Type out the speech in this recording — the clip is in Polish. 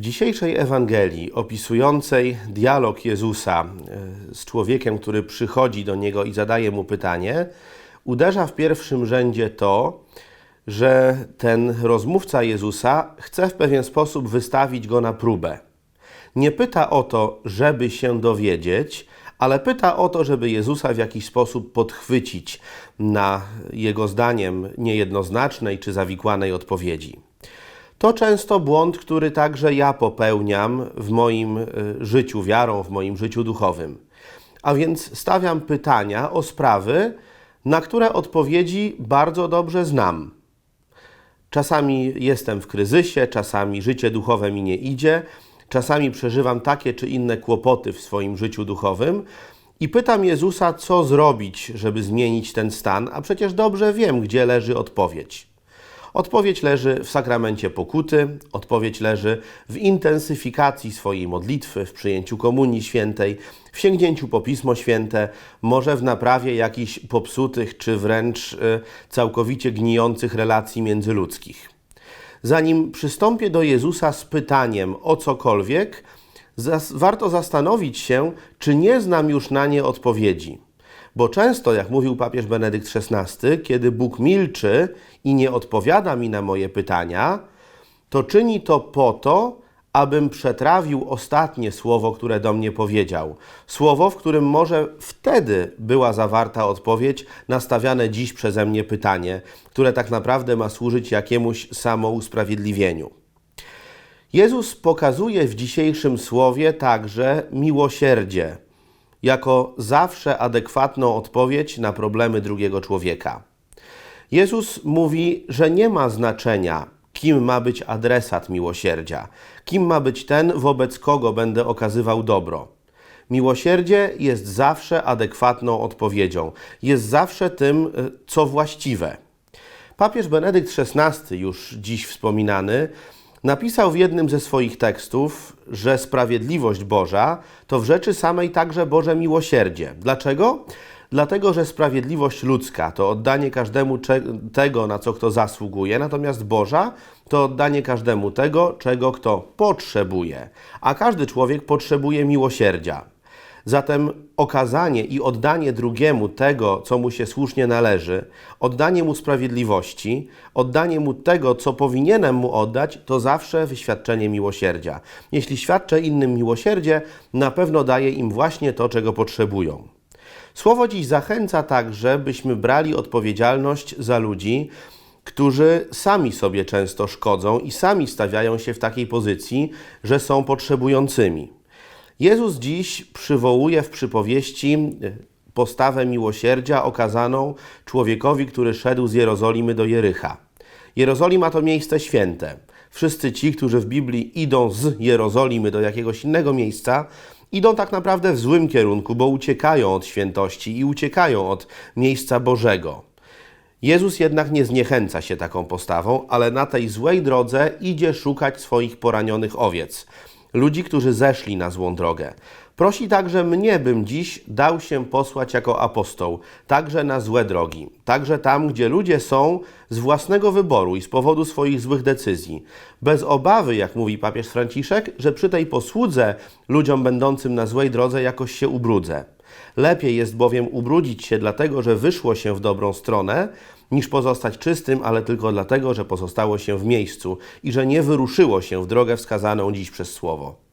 W dzisiejszej Ewangelii opisującej dialog Jezusa e, z człowiekiem, który przychodzi do niego i zadaje mu pytanie, uderza w pierwszym rzędzie to, że ten rozmówca Jezusa chce w pewien sposób wystawić go na próbę. Nie pyta o to, żeby się dowiedzieć, ale pyta o to, żeby Jezusa w jakiś sposób podchwycić na jego zdaniem niejednoznacznej czy zawikłanej odpowiedzi. To często błąd, który także ja popełniam w moim y, życiu wiarą, w moim życiu duchowym. A więc stawiam pytania o sprawy, na które odpowiedzi bardzo dobrze znam. Czasami jestem w kryzysie, czasami życie duchowe mi nie idzie, czasami przeżywam takie czy inne kłopoty w swoim życiu duchowym i pytam Jezusa, co zrobić, żeby zmienić ten stan, a przecież dobrze wiem, gdzie leży odpowiedź. Odpowiedź leży w sakramencie pokuty, odpowiedź leży w intensyfikacji swojej modlitwy, w przyjęciu Komunii Świętej, w sięgnięciu po Pismo Święte, może w naprawie jakichś popsutych czy wręcz y, całkowicie gnijących relacji międzyludzkich. Zanim przystąpię do Jezusa z pytaniem o cokolwiek, warto zastanowić się, czy nie znam już na nie odpowiedzi. Bo często, jak mówił papież Benedykt XVI, kiedy Bóg milczy i nie odpowiada mi na moje pytania, to czyni to po to, abym przetrawił ostatnie słowo, które do mnie powiedział. Słowo, w którym może wtedy była zawarta odpowiedź na stawiane dziś przeze mnie pytanie, które tak naprawdę ma służyć jakiemuś samousprawiedliwieniu. Jezus pokazuje w dzisiejszym słowie także miłosierdzie jako zawsze adekwatną odpowiedź na problemy drugiego człowieka. Jezus mówi, że nie ma znaczenia, kim ma być adresat miłosierdzia, kim ma być ten, wobec kogo będę okazywał dobro. Miłosierdzie jest zawsze adekwatną odpowiedzią, jest zawsze tym, e, co właściwe. Papież Benedykt XVI, już dziś wspominany, napisał w jednym ze swoich tekstów, że sprawiedliwość Boża to w rzeczy samej także Boże miłosierdzie. Dlaczego? Dlatego, że sprawiedliwość ludzka to oddanie każdemu tego, na co kto zasługuje, natomiast Boża to oddanie każdemu tego, czego kto potrzebuje. A każdy człowiek potrzebuje miłosierdzia. Zatem okazanie i oddanie drugiemu tego, co mu się słusznie należy, oddanie mu sprawiedliwości, oddanie mu tego, co powinienem mu oddać, to zawsze wyświadczenie miłosierdzia. Jeśli świadczę innym miłosierdzie, na pewno daję im właśnie to, czego potrzebują. Słowo dziś zachęca także, byśmy brali odpowiedzialność za ludzi, którzy sami sobie często szkodzą i sami stawiają się w takiej pozycji, że są potrzebującymi. Jezus dziś przywołuje w przypowieści e, postawę miłosierdzia okazaną człowiekowi, który szedł z Jerozolimy do Jericha. Jerozolima to miejsce święte. Wszyscy ci, którzy w Biblii idą z Jerozolimy do jakiegoś innego miejsca, idą tak naprawdę w złym kierunku, bo uciekają od świętości i uciekają od miejsca Bożego. Jezus jednak nie zniechęca się taką postawą, ale na tej złej drodze idzie szukać swoich poranionych owiec ludzi, którzy zeszli na złą drogę. Prosi także mnie, bym dziś dał się posłać jako apostoł, także na złe drogi, także tam, gdzie ludzie są z własnego wyboru i z powodu swoich złych decyzji. Bez obawy, jak mówi papież Franciszek, że przy tej posłudze ludziom będącym na złej drodze jakoś się ubrudzę. Lepiej jest bowiem ubrudzić się dlatego, że wyszło się w dobrą stronę, niż pozostać czystym, ale tylko dlatego, że pozostało się w miejscu i że nie wyruszyło się w drogę wskazaną dziś przez Słowo.